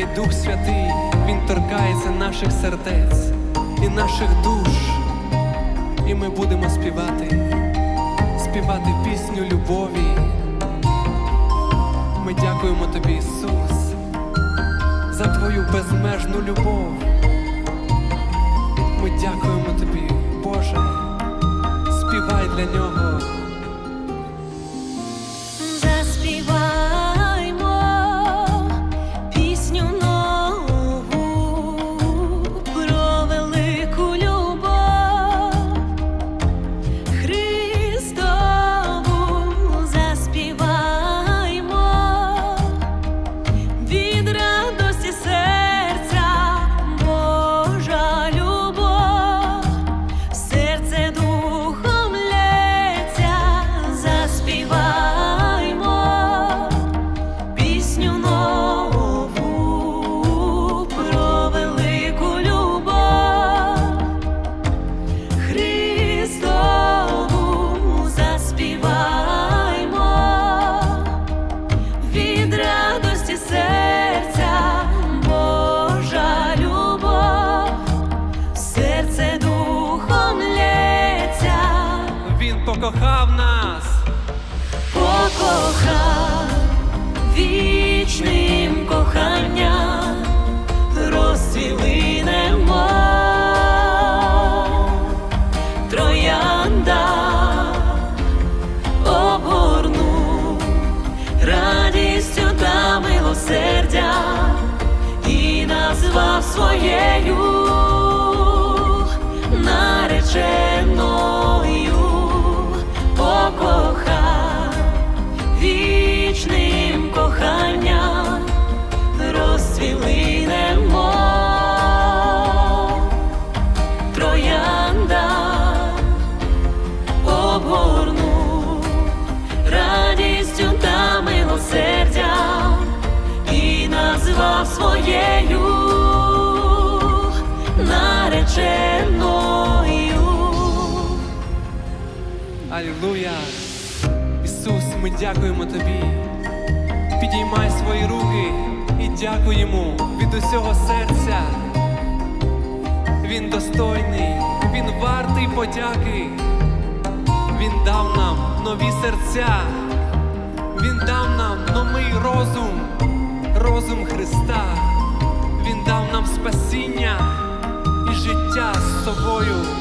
Хай Дух Святий, Він торкається наших сердець і наших душ. І ми будемо співати, співати пісню любові. Ми дякуємо тобі, Ісус, за твою безмежну любов. Ми дякуємо тобі, Боже, співай для нього. Покохав вічним коханням, розцвіли Алілуя! Ісус, ми дякуємо Тобі. Підіймай свої руки і дякуй йому від усього серця. Він достойний, він вартий подяки. Він дав нам нові серця, Він дав нам новий розум, розум Христа. Він дав нам спасіння і життя з собою.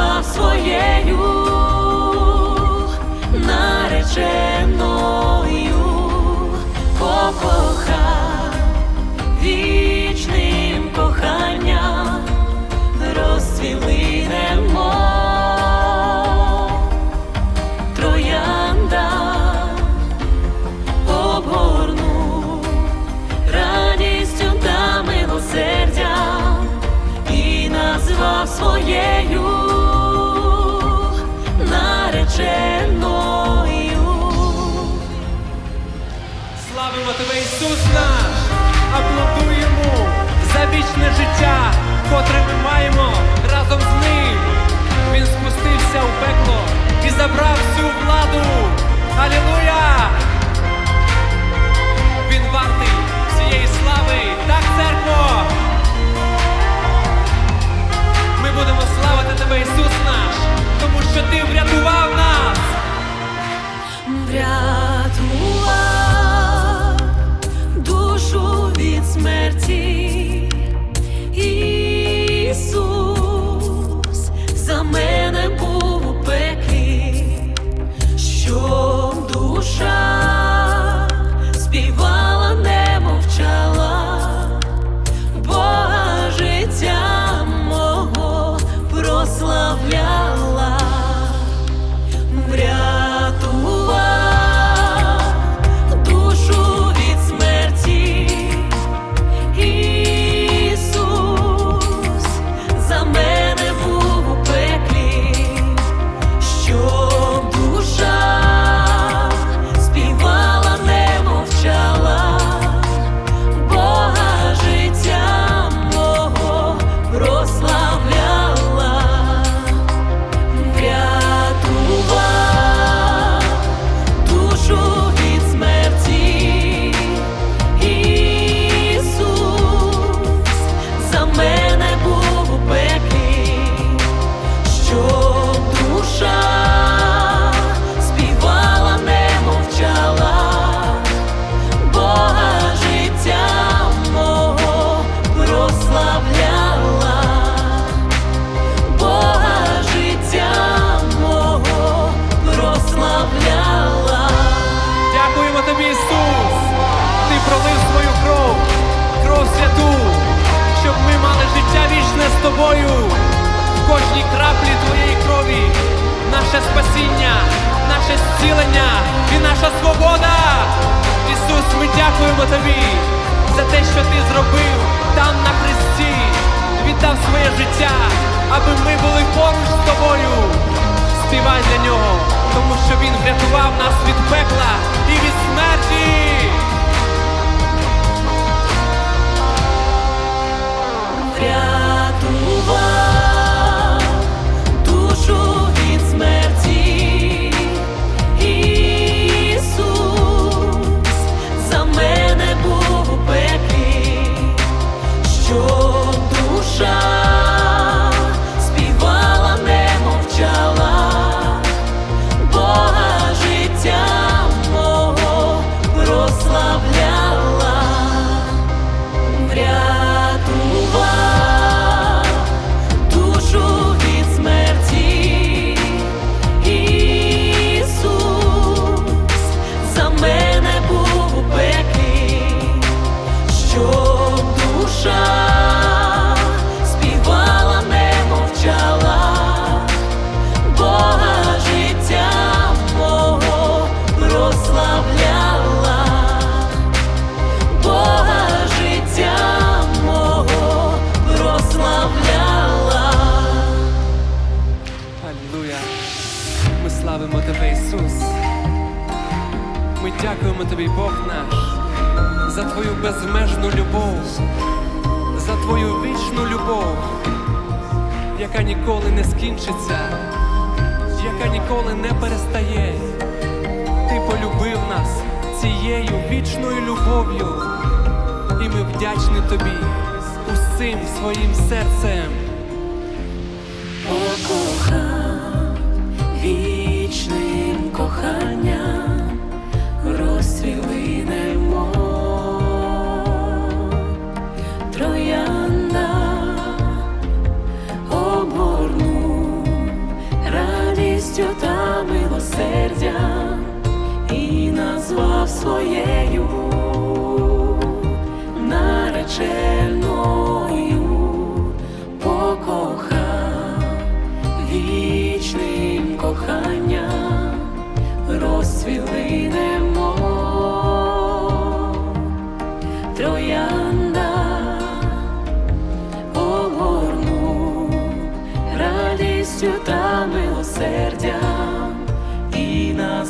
Назвав своєю нареченою. Покохав Славимо тебе, Ісус наш! Аплодуємо за вічне життя, котре ми маємо разом з ним. Він спустився у пекло і забрав всю владу. Алілуя! тобою, в кожній краплі твоєї крові, наше спасіння, наше зцілення і наша свобода. Ісус, ми дякуємо тобі за те, що ти зробив там на Христі, віддав своє життя, аби ми були поруч з тобою. Співай для нього, тому що Він врятував нас від пекла і від смерті. За Твою безмежну любов, за Твою вічну любов, яка ніколи не скінчиться, яка ніколи не перестає. Ти полюбив нас цією вічною любов'ю, і ми вдячні Тобі усім своїм серцем. Радістю та милосердя і назвав своєю нареченою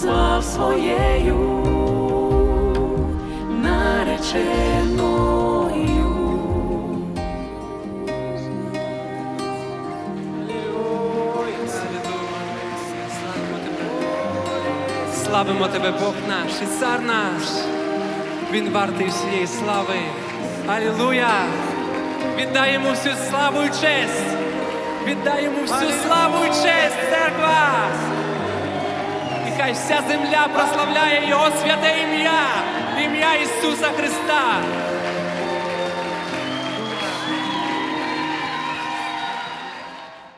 назвав своєю нареченою. Славимо тебе, Бог наш і цар наш. Він вартий всієї слави. Алілуя! Віддаємо всю славу і честь. Віддаємо всю славу і честь, церква. І хай вся земля прославляє Його святе ім'я, ім'я Ісуса Христа.